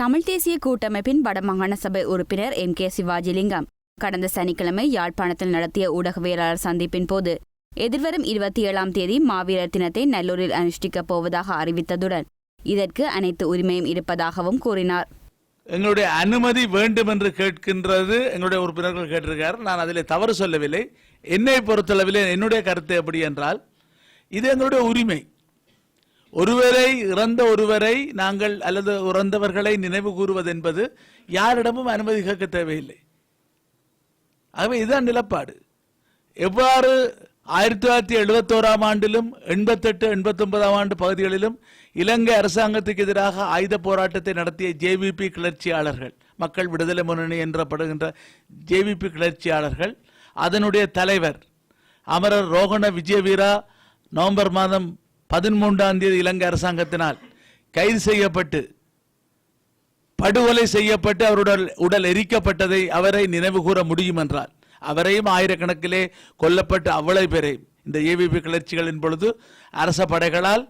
தமிழ் தேசிய கூட்டமைப்பின் வடமாகாண சபை உறுப்பினர் எம். கே. சிவாஜிலிங்கம். கடந்த சனிக்கிழமை யாழ்ப்பாணத்தில் நடத்திய ஊடகவியலாளர் சந்திப்பின் போது எதிர்வரும் இருபத்தி ஏழாம் தேதி மாவீரர் தினத்தை நல்லூரில் அனுஷ்டிக்கப் போவதாக அறிவித்ததுடன் இதற்கு அனைத்து உரிமையும் இருப்பதாகவும் கூறினார். எங்களுடைய அனுமதி வேண்டும் என்று கேட்கின்றது எங்களுடைய உறுப்பினர்கள் கேட்டிருக்கார். நான் அதில் தவறு சொல்லவில்லை. என்னை பொறுத்தளவில் என்னுடைய கருத்து எப்படி என்றால் இது எங்களுடைய உரிமை. ஒருவரை இறந்த ஒருவரை நாங்கள் அல்லது இறந்தவர்களை நினைவு கூறுவது என்பது யாரிடமும் அனுமதி கேட்க தேவையில்லை. ஆகவே இதுதான் நிலப்பாடு. எவ்வாறு ஆயிரத்தி தொள்ளாயிரத்தி எழுபத்தோராம் ஆண்டிலும் எண்பத்தெட்டு எண்பத்தி ஒன்பதாம் ஆண்டு பகுதிகளிலும் இலங்கை அரசாங்கத்துக்கு எதிராக ஆயுத போராட்டத்தை நடத்திய ஜேவிபி கிளர்ச்சியாளர்கள் மக்கள் விடுதலை முன்னணி என்றப்படுகின்ற ஜேவிபி கிளர்ச்சியாளர்கள் அதனுடைய தலைவர் அமரர் ரோகண விஜயவீரா நவம்பர் மாதம் பதிமூன்றாம் தேதி இலங்கை அரசாங்கத்தினால் கைது செய்யப்பட்டு படுகொலை செய்யப்பட்டு அவருடைய உடல் எரிக்கப்பட்டதை அவரை நினைவு கூற முடியும் என்றால் அவரையும் ஆயிரக்கணக்கிலே கொல்லப்பட்டு அவ்வளவு பேரையும் இந்த ஏவிபி கிளர்ச்சிகளின் பொழுது அரச படைகளால்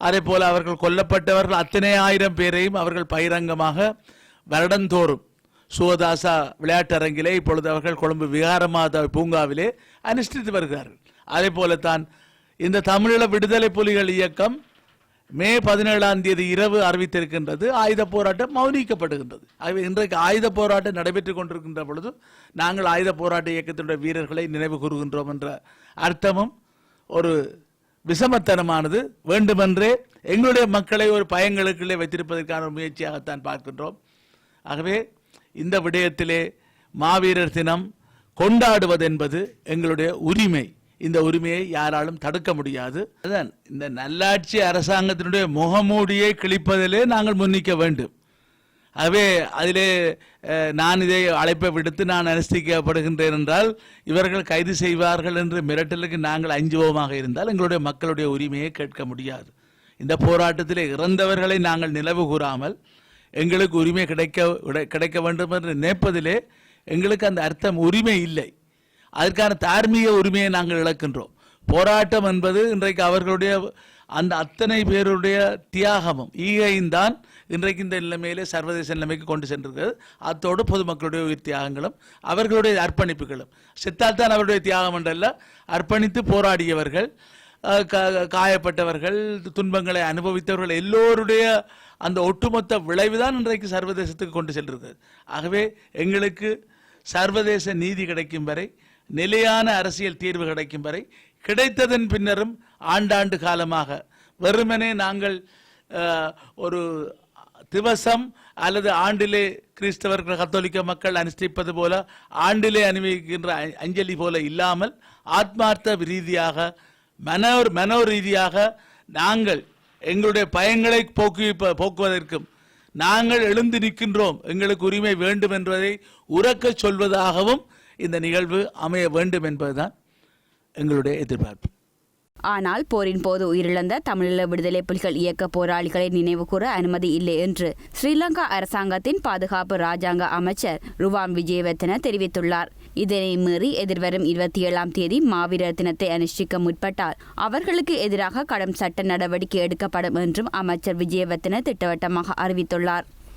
அதே போல அவர்கள் கொல்லப்பட்டவர்கள் அத்தனை ஆயிரம் பேரையும் அவர்கள் பகிரங்கமாக வருடந்தோறும் சுவதாசா விளையாட்டரங்கிலே இப்பொழுது அவர்கள் கொழும்பு விகாரமாதா பூங்காவிலே அனுஷ்டித்து வருகிறார்கள். அதே போலத்தான் இந்த தமிழீழ விடுதலை புலிகள் இயக்கம் மே பதினேழாம் தேதி இரவு அறிவித்திருக்கின்றது. ஆயுத போராட்டம் மௌனிக்கப்படுகின்றது. ஆகவே இன்றைக்கு ஆயுத போராட்டம் நடைபெற்றுக் கொண்டிருக்கின்ற பொழுது நாங்கள் ஆயுத போராட்ட இயக்கத்தினுடைய வீரர்களை நினைவு கூறுகின்றோம் என்ற அர்த்தமும் ஒரு விஷமத்தனமானது வேண்டுமென்றே எங்களுடைய மக்களை ஒரு பயங்களுக்குள்ளே வைத்திருப்பதற்கான ஒரு முயற்சியாகத்தான் பார்க்கின்றோம். ஆகவே இந்த விடயத்திலே மாவீரர் தினம் கொண்டாடுவது என்பது எங்களுடைய உரிமை. இந்த உரிமையை யாராலும் தடுக்க முடியாது. அதான் இந்த நல்லாட்சி அரசாங்கத்தினுடைய முகமூடியை கிழிப்பதிலே நாங்கள் முன்னிக்க வேண்டும். ஆகவே அதிலே நான் இதை அழைப்பை விடுத்து நான் அனுஷ்டிக்கப்படுகின்றேன் என்றால் இவர்கள் கைது செய்வார்கள் என்று மிரட்டலுக்கு நாங்கள் அஞ்சுவோமாக இருந்தால் எங்களுடைய மக்களுடைய உரிமையை கேட்க முடியாது. இந்த போராட்டத்தில் இறந்தவர்களை நாங்கள் நிலவு கூறாமல் எங்களுக்கு உரிமை கிடைக்க கிடைக்க வேண்டும் என்று நினைப்பதிலே எங்களுக்கு அந்த அர்த்தம் உரிமை இல்லை. அதற்கான தார்மீக உரிமையை நாங்கள் இழக்கின்றோம். போராட்டம் என்பது இன்றைக்கு அவர்களுடைய அந்த அத்தனை பேருடைய தியாகமும் ஈகையும் தான் இன்றைக்கு இந்த நிலைமையிலே சர்வதேச நிலைமைக்கு கொண்டு சென்றிருக்கிறது. அத்தோடு பொதுமக்களுடைய உயிர் தியாகங்களும் அவர்களுடைய அர்ப்பணிப்புகளும். செத்தால்தான் அவருடைய தியாகம் என்றல்ல அர்ப்பணித்து போராடியவர்கள் காயப்பட்டவர்கள் துன்பங்களை அனுபவித்தவர்கள் எல்லோருடைய அந்த ஒட்டுமொத்த விளைவு தான் இன்றைக்கு சர்வதேசத்துக்கு கொண்டு சென்றிருக்கிறது. ஆகவே எங்களுக்கு சர்வதேச நீதி கிடைக்கும் வரை நிலையான அரசியல் தீர்வு கிடைக்கும் வரை கிடைத்ததன் பின்னரும் ஆண்டாண்டு காலமாக. வெறுமனே நாங்கள் ஒரு திவசம் அல்லது ஆண்டிலே கிறிஸ்தவர்கள் கத்தோலிக்க மக்கள் அனுஷ்டிப்பது போல ஆண்டிலே அனுபவிக்கின்ற அஞ்சலி போல இல்லாமல் ஆத்மார்த்த ரீதியாக மனோ மனோ ரீதியாக நாங்கள் எங்களுடைய பயங்களை போக்குவிப்ப போக்குவதற்கும் நாங்கள் எழுந்து நிற்கின்றோம் எங்களுக்கு உரிமை வேண்டும் என்பதை உறக்கச் சொல்வதாகவும் இந்த நிகழ்வு அமைய வேண்டும் என்பதுதான் எங்களுடைய எதிர்பார்ப்பு. ஆனால் போரின் போது உயிரிழந்த தமிழீழ விடுதலை புலிகள் இயக்க போராளிகளை நினைவுகூர அனுமதி இல்லை என்று ஸ்ரீலங்கா அரசாங்கத்தின் பாதுகாப்பு ராஜாங்க அமைச்சர் ருவாம் விஜயவர்தன தெரிவித்துள்ளார். இதனை மீறி எதிர்வரும் இருபத்தி ஏழாம் தேதி மாவீரர் தினத்தை அனுஷ்டிக்க முற்பட்டால் அவர்களுக்கு எதிராக கடும் சட்ட நடவடிக்கை எடுக்கப்படும் என்றும் அமைச்சர் விஜயவர்தன திட்டவட்டமாக அறிவித்துள்ளார்.